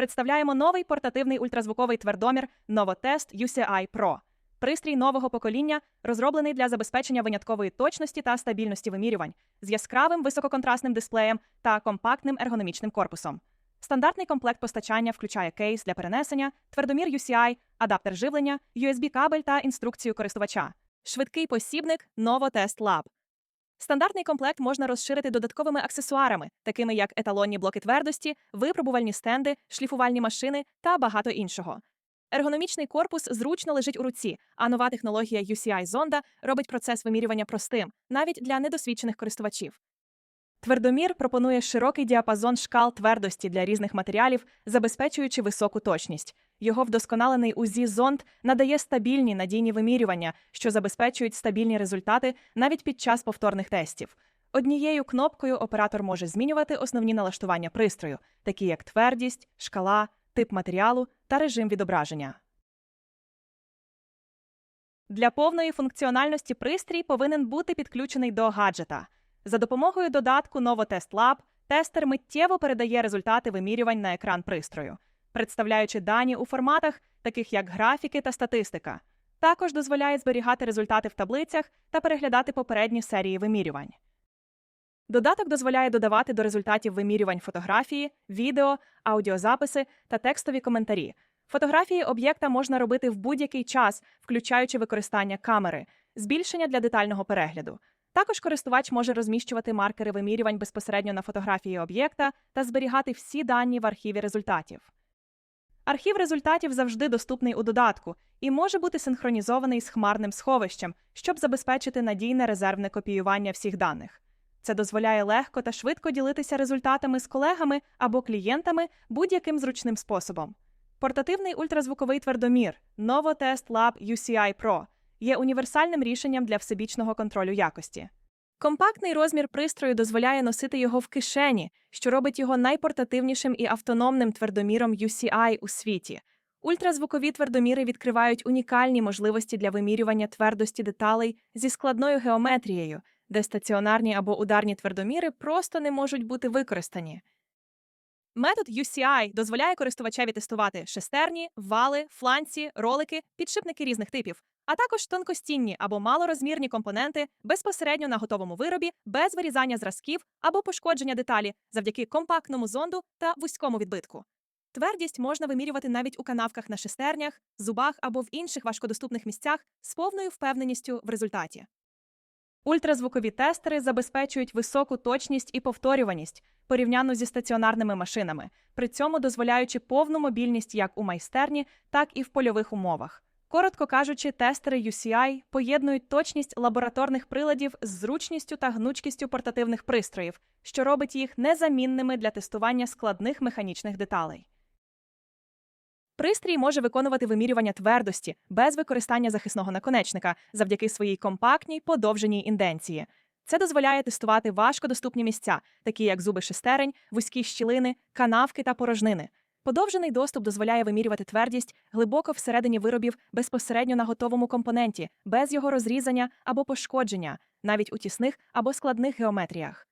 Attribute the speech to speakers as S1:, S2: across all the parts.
S1: представляємо новий портативний ультразвуковий твердомір Novotest UCI Pro. Пристрій нового покоління розроблений для забезпечення виняткової точності та стабільності вимірювань з яскравим висококонтрастним дисплеєм та компактним ергономічним корпусом. Стандартний комплект постачання включає кейс для перенесення, твердомір UCI, адаптер живлення, USB-кабель та інструкцію користувача, швидкий посібник Novotest Lab. Стандартний комплект можна розширити додатковими аксесуарами, такими як еталонні блоки твердості, випробувальні стенди, шліфувальні машини та багато іншого. Ергономічний корпус зручно лежить у руці, а нова технологія UCI Zonda робить процес вимірювання простим, навіть для недосвідчених користувачів. Твердомір пропонує широкий діапазон шкал твердості для різних матеріалів, забезпечуючи високу точність. Його вдосконалений УЗІ зонд надає стабільні надійні вимірювання, що забезпечують стабільні результати навіть під час повторних тестів. Однією кнопкою оператор може змінювати основні налаштування пристрою, такі як твердість, шкала, тип матеріалу та режим відображення. Для повної функціональності пристрій повинен бути підключений до гаджета. За допомогою додатку Novotest Lab тестер миттєво передає результати вимірювань на екран пристрою, представляючи дані у форматах, таких як графіки та статистика. Також дозволяє зберігати результати в таблицях та переглядати попередні серії вимірювань. Додаток дозволяє додавати до результатів вимірювань фотографії, відео, аудіозаписи та текстові коментарі. Фотографії об'єкта можна робити в будь-який час, включаючи використання камери, збільшення для детального перегляду. Також користувач може розміщувати маркери вимірювань безпосередньо на фотографії об'єкта та зберігати всі дані в архіві результатів. Архів результатів завжди доступний у додатку і може бути синхронізований з хмарним сховищем, щоб забезпечити надійне резервне копіювання всіх даних. Це дозволяє легко та швидко ділитися результатами з колегами або клієнтами будь-яким зручним способом. Портативний ультразвуковий твердомір Novotest Lab UCI Pro є універсальним рішенням для всебічного контролю якості. Компактний розмір пристрою дозволяє носити його в кишені, що робить його найпортативнішим і автономним твердоміром UCI у світі. Ультразвукові твердоміри відкривають унікальні можливості для вимірювання твердості деталей зі складною геометрією, де стаціонарні або ударні твердоміри просто не можуть бути використані. Метод UCI дозволяє користувачеві тестувати шестерні, вали, фланці, ролики, підшипники різних типів, а також тонкостінні або малорозмірні компоненти безпосередньо на готовому виробі, без вирізання зразків або пошкодження деталі завдяки компактному зонду та вузькому відбитку. Твердість можна вимірювати навіть у канавках на шестернях, зубах або в інших важкодоступних місцях з повною впевненістю в результаті. Ультразвукові тестери забезпечують високу точність і повторюваність порівняно зі стаціонарними машинами, при цьому дозволяючи повну мобільність як у майстерні, так і в польових умовах. Коротко кажучи, тестери UCI поєднують точність лабораторних приладів з зручністю та гнучкістю портативних пристроїв, що робить їх незамінними для тестування складних механічних деталей. Пристрій може виконувати вимірювання твердості без використання захисного наконечника завдяки своїй компактній подовженій інденції. Це дозволяє тестувати важкодоступні місця, такі як зуби шестерень, вузькі щілини, канавки та порожнини. Подовжений доступ дозволяє вимірювати твердість глибоко всередині виробів безпосередньо на готовому компоненті, без його розрізання або пошкодження, навіть у тісних або складних геометріях.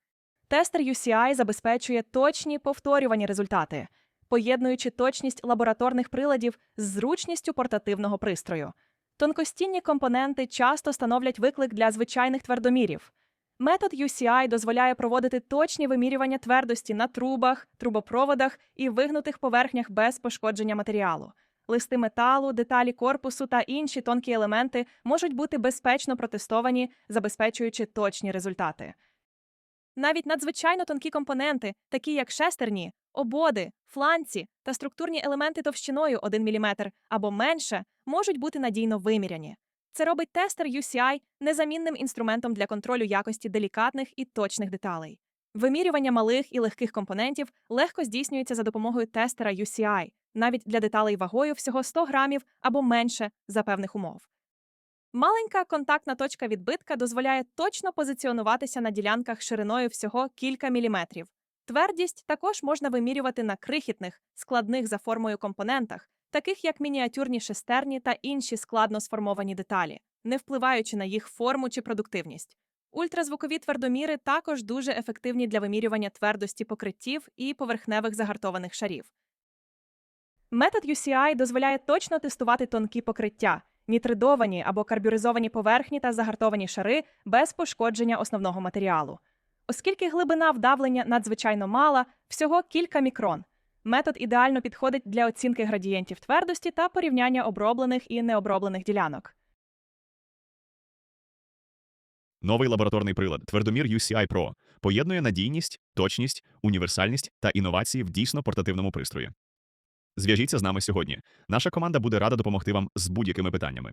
S1: Тестер UCI забезпечує точні повторювані результати, поєднуючи точність лабораторних приладів з зручністю портативного пристрою. Тонкостінні компоненти часто становлять виклик для звичайних твердомірів. Метод UCI дозволяє проводити точні вимірювання твердості на трубах, трубопроводах і вигнутих поверхнях без пошкодження матеріалу. Листи металу, деталі корпусу та інші тонкі елементи можуть бути безпечно протестовані, забезпечуючи точні результати. Навіть надзвичайно тонкі компоненти, такі як шестерні, ободи, фланці та структурні елементи товщиною 1 мм або менше, можуть бути надійно виміряні. Це робить тестер UCI незамінним інструментом для контролю якості делікатних і точних деталей. Вимірювання малих і легких компонентів легко здійснюється за допомогою тестера UCI, навіть для деталей вагою всього 100 грамів або менше за певних умов. Маленька контактна точка відбитка дозволяє точно позиціонуватися на ділянках шириною всього кілька міліметрів. Твердість також можна вимірювати на крихітних, складних за формою компонентах, таких як мініатюрні шестерні та інші складно сформовані деталі, не впливаючи на їх форму чи продуктивність. Ультразвукові твердоміри також дуже ефективні для вимірювання твердості покриттів і поверхневих загартованих шарів. Метод UCI дозволяє точно тестувати тонкі покриття, нітридовані або карбюризовані поверхні та загартовані шари без пошкодження основного матеріалу. Оскільки глибина вдавлення надзвичайно мала, всього кілька мікрон. Метод ідеально підходить для оцінки градієнтів твердості та порівняння оброблених і необроблених ділянок.
S2: Новий лабораторний прилад Твердомір UCI Pro поєднує надійність, точність, універсальність та інновації в дійсно портативному пристрої. Зв'яжіться з нами сьогодні. Наша команда буде рада допомогти вам з будь-якими питаннями.